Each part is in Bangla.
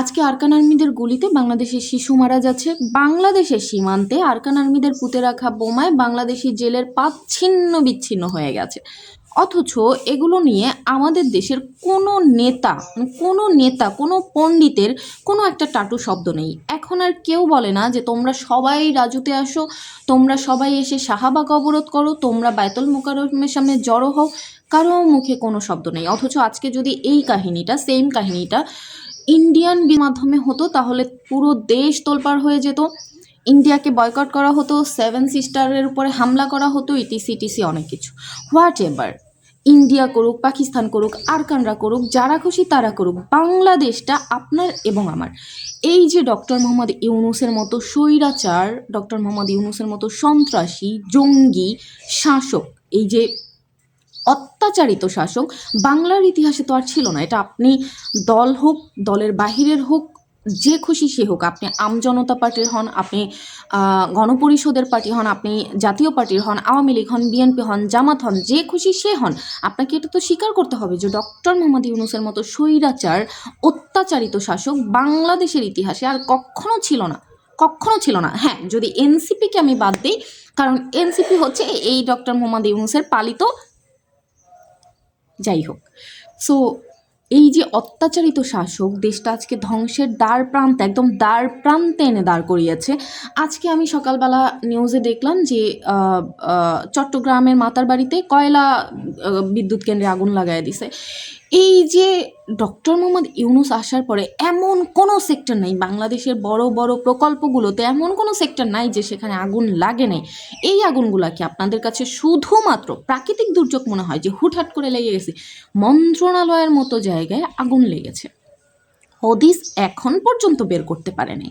আজকে আরকান আর্মিদের গুলিতে বাংলাদেশের শিশু মারা যাচ্ছে। বাংলাদেশের সীমান্তে আরকান আর্মিদের পুঁতে রাখা বোমায় বাংলাদেশি জেলের পাত ছিন্ন বিচ্ছিন্ন হয়ে গেছে। অথচ এগুলো নিয়ে আমাদের দেশের কোনো নেতা মানে কোনো নেতা, কোনো পণ্ডিতের কোনো একটা টাটু শব্দ নেই। এখন আর কেউ বলে না যে তোমরা সবাই রাজুতে আসো, তোমরা সবাই এসে শাহাবাগ অবরোধ করো, তোমরা বায়তুল মোকারমের সামনে জড়ো হও। কারও মুখে কোনো শব্দ নেই। অথচ আজকে যদি এই কাহিনীটা সেম কাহিনীটা ইন্ডিয়ান মাধ্যমে হতো, তাহলে পুরো দেশ তোলপাড় হয়ে যেত। ইন্ডিয়াকে বয়কট করা হতো সেভেন সিস্টারের উপরে হামলা করা হতো ইটিসি টিসি অনেক কিছু। হোয়াট এভার ইন্ডিয়া করুক, পাকিস্তান করুক, আরকানরা করুক, যারা খুশি তারা করুক, বাংলাদেশটা আপনার এবং আমার। এই যে ডক্টর মোহাম্মদ ইউনুসের মতো স্বৈরাচার, ডক্টর মোহাম্মদ ইউনুসের মতো সন্ত্রাসী, জঙ্গি শাসক, এই যে অত্যাচারিত শাসক, বাংলার ইতিহাসে তো আর ছিল না। এটা আপনি দল হোক, দলের বাহিরের হোক, যে খুশি সে হোক, আপনি আমজনতা পার্টির হন, আপনি গণপরিষদের পার্টি হন, আপনি জাতীয় পার্টির হন, আওয়ামী লীগ হন, বিএনপি হন, জামাত হন, যে খুশি সে হন, আপনাকে এটা তো স্বীকার করতে হবে যে ডক্টর মোহাম্মদ ইউনুসের মতো স্বৈরাচার, অত্যাচারিত শাসক বাংলাদেশের ইতিহাসে আর কখনো ছিল না। কখনো ছিল না। হ্যাঁ যদি এনসিপিকে আমি বাদ দিই, কারণ এনসিপি হচ্ছে এই ডক্টর মোহাম্মদ ইউনুসের পালিত যাই হোক সো এই যে অত্যাচারিত শাসক দেশটা আজকে ধ্বংসের দ্বার প্রান্তে, একদম দ্বার প্রান্তে এনে দাঁড় করিয়েছে। আজকে আমি সকালবেলা নিউজে দেখলাম যে চট্টগ্রামের মাতার বাড়িতে কয়লা বিদ্যুৎ কেন্দ্রে আগুন লাগাই দিছে। এই যে ডক্টর মোহাম্মদ ইউনুস আসার পরে এমন কোনো সেক্টর নাই, বাংলাদেশের বড় বড় প্রকল্পগুলোতে এমন কোনো সেক্টর নাই যে সেখানে আগুন লাগে নাই। এই আগুনগুলা কি আপনাদের কাছে শুধুমাত্র প্রাকৃতিক দুর্যোগ মনে হয় যে হুটহাট করে লেগে গেছে? মন্ত্রণালয়ের মতো জায়গায় আগুন লেগেছে। হদিস এখন পর্যন্ত বের করতে পারেনি।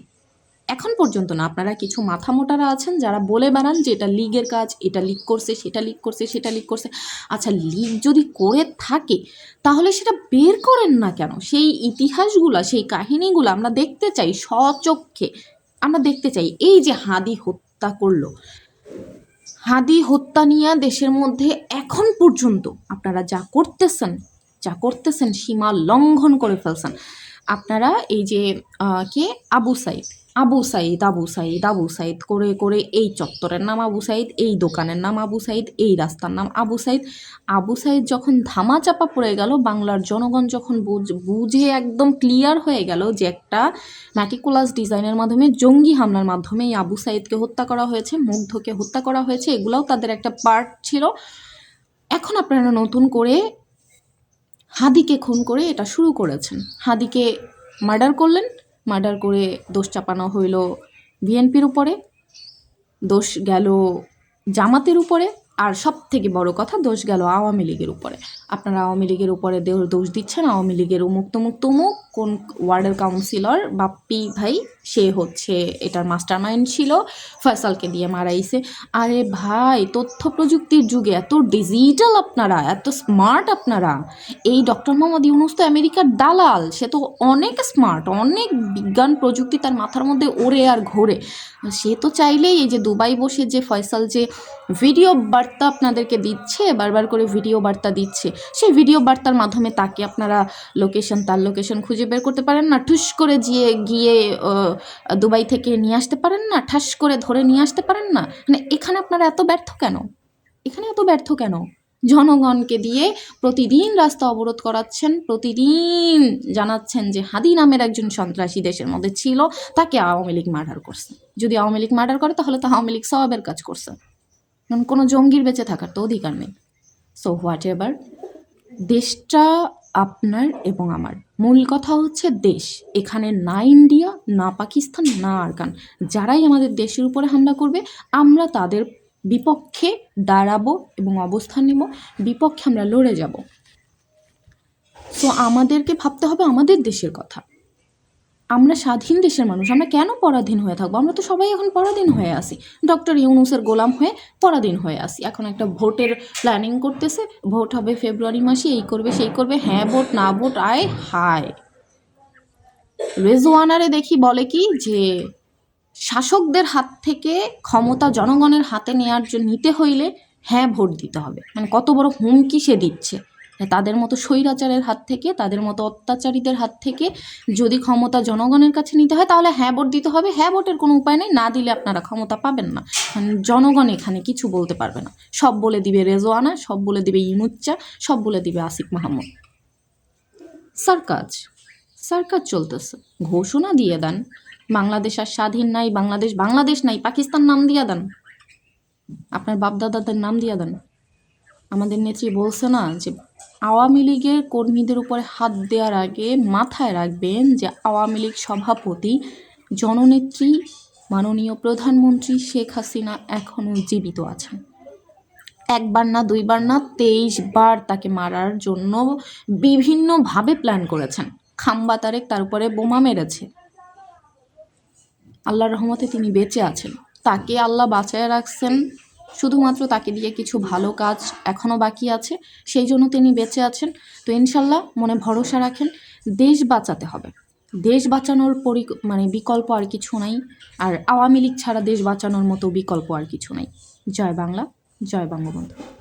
এখন পর্যন্ত না, আপনারা কিছু মাথা মোটারা আছেন যারা বলে বেড়ান যে এটা লিগের কাজ, এটা লিক করছে, সেটা লিক করছে, সেটা লিক করছে। আচ্ছা লিক যদি করে থাকে, তাহলে সেটা বের করেন না কেন? সেই ইতিহাসগুলা, সেই কাহিনীগুলো আমরা দেখতে চাই স্বচক্ষে। আমরা দেখতে চাই, এই যে হাদি হত্যা করল, হাদি হত্যা নিয়ে দেশের মধ্যে এখন পর্যন্ত আপনারা যা করতেছেন যা করতেছেন সীমা লঙ্ঘন করে ফেলছেন। আপনারা এই যে কে? আবু সাইদ। আবু সাইদ আবু সাইদ আবু সাইদ, করে করে এই চত্বরের নাম আবু সাইদ, এই দোকানের নাম আবু সাইদ, এই রাস্তার নাম আবু সাইদ। আবু সাইদ যখন ধামা চাপা পড়ে গেল, বাংলার জনগণ যখন বুঝ- বুঝে একদম ক্লিয়ার হয়ে গেল যে একটা ম্যাটিকুলাস ডিজাইনের মাধ্যমে, জঙ্গি হামলার মাধ্যমে এই আবু সাইদকে হত্যা করা হয়েছে, মুগ্ধকে হত্যা করা হয়েছে, এগুলাও তাদের একটা পার্ট ছিল। এখন আপনারা নতুন করে হাদিকে খুন করে এটা শুরু করেছেন। হাদিকে মার্ডার করলেন, মার্ডার করে দোষ চাপানো হইল বিএনপির উপরে, দোষ গেল জামাতের উপরে আর সব থেকে বড় কথা, দোষ গেল আওয়ামী লীগের উপরে। আপনারা আওয়ামী লীগের উপরে দোষ দিচ্ছেন, আওয়ামী লীগের উমুক তমুক তমুক কোন ওয়ার্ডের কাউন্সিলর বাপ্পি ভাই, সে হচ্ছে এটার মাস্টার মাইন্ড ছিল, ফয়সালকে দিয়ে মারাইছে আরে ভাই তথ্য প্রযুক্তির যুগে এত ডিজিটাল আপনারা, এত স্মার্ট আপনারা। এই ডক্টর মোহাম্মদ ইউনুস তো আমেরিকার দালাল, সে তো অনেক স্মার্ট, অনেক বিজ্ঞান প্রযুক্তি তার মাথার মধ্যে ওড়ে আর ঘোরে। সে তো চাইলেই এই যে দুবাই বসে যে ফয়সাল যে ভিডিও বার্তা আপনাদেরকে দিচ্ছে, বারবার করে ভিডিও বার্তা দিচ্ছে। সেই ভিডিও বার্তার মাধ্যমে তাকে আপনারা লোকেশন তার লোকেশন খুঁজে বের করতে পারেন না। ঠুস করে গিয়ে গিয়ে দুবাই থেকে নিয়ে আসতে পারেন না, ঠাস করে ধরে নিয়ে আসতে পারেন না। মানে এখানে আপনারা এত ব্যর্থ কেন? এখানে এত ব্যর্থ কেন? জনগণকে দিয়ে প্রতিদিন রাস্তা অবরোধ করাচ্ছেন, প্রতিদিন জানাচ্ছেন যে হাদি নামের একজন সন্ত্রাসী দেশের মধ্যে ছিল, তাকে আওয়ামী লীগ মার্ডার করছে। যদি আওয়ামী লীগ মার্ডার করে, তাহলে তো আওয়ামী লীগ সবাবের কাজ করছে। কারণ কোনো জঙ্গির বেঁচে থাকার তো অধিকার নেই। সো হোয়াট এভার দেশটা আপনার এবং আমার। মূল কথা হচ্ছে দেশ। এখানে না ইন্ডিয়া, না পাকিস্তান, না আরকান। যারাই আমাদের দেশের উপরে হামলা করবে, আমরা তাদের বিপক্ষে দাঁড়াবো এবং অবস্থান নেব। বিপক্ষে আমরা লড়ে যাব। সো আমাদেরকে ভাবতে হবে আমাদের দেশের কথা। আমরা স্বাধীন দেশের মানুষ, আমরা কেন পরাধীন হয়ে থাকব? আমরা তো সবাই এখন পরাধীন হয়ে আসি ডক্টর ইউনুসের গোলাম হয়ে পরাধীন হয়ে আসি এখন একটা ভোটের প্ল্যানিং করতেছে, ভোট হবে ফেব্রুয়ারি মাসে, এই করবে, সেই করবে হ্যাঁ ভোট, না ভোট, আয় হায়। রেজওয়ানারে দেখি বলে কি যে, শাসকদের হাত থেকে ক্ষমতা জনগণের হাতে নেওয়ার জন্য নিতে হইলে হ্যাঁ ভোট দিতে হবে। মানে কত বড় হুমকি সে দিচ্ছে। তাদের মতো স্বৈরাচারের হাত থেকে, তাদের মতো অত্যাচারীদের হাত থেকে যদি ক্ষমতা জনগণের কাছে নিতে হয়, তাহলে হ্যাঁ ভোট দিতে হবে। হ্যাঁ ভোটের কোনো উপায় নেই, না দিলে আপনারা ক্ষমতা পাবেন না। জনগণ এখানে কিছু বলতে পারবে না। সব বলে দিবে রেজওয়ানা, সব বলে দিবে ইনুচ্চা, সব বলে দিবে আসিফ মাহমুদ। সার্কাজ সার্কাজ চলতেছে। ঘোষণা দিয়ে দেন। বাংলাদেশ আর স্বাধীন নাই, বাংলাদেশ বাংলাদেশ নাই, পাকিস্তান নাম দিয়ে দেন। আপনার বাপদাদাদের নাম দিয়ে দেন। আমাদের নেত্রী বলছে না যে আওয়ামী লীগের কর্মীদের উপরে হাত দেওয়ার আগে মাথায় রাখবেন যে আওয়ামী লীগ সভাপতি, জননেত্রী, মাননীয় প্রধানমন্ত্রী শেখ হাসিনা এখনও জীবিত আছেন। একবার না দুইবার না তেইশ বার তাকে মারার জন্য বিভিন্নভাবে প্ল্যান করেছেন। খাম্বা তারেক তার উপরে বোমা মেরেছে। আল্লাহর রহমতে তিনি বেঁচে আছেন। তাকে আল্লাহ বাঁচায় রাখছেন। শুধুমাত্র তাকে দিয়ে কিছু ভালো কাজ এখনও বাকি আছে, সেই জন্য তিনি বেঁচে আছেন। তো ইনশাল্লাহ মনে ভরসা রাখেন, দেশ বাঁচাতে হবে। দেশ বাঁচানোর পরি মানে বিকল্প আর কিছু নাই। আর আওয়ামী লীগ ছাড়া দেশ বাঁচানোর মতো বিকল্প আর কিছু নাই। জয় বাংলা, জয় বঙ্গবন্ধু।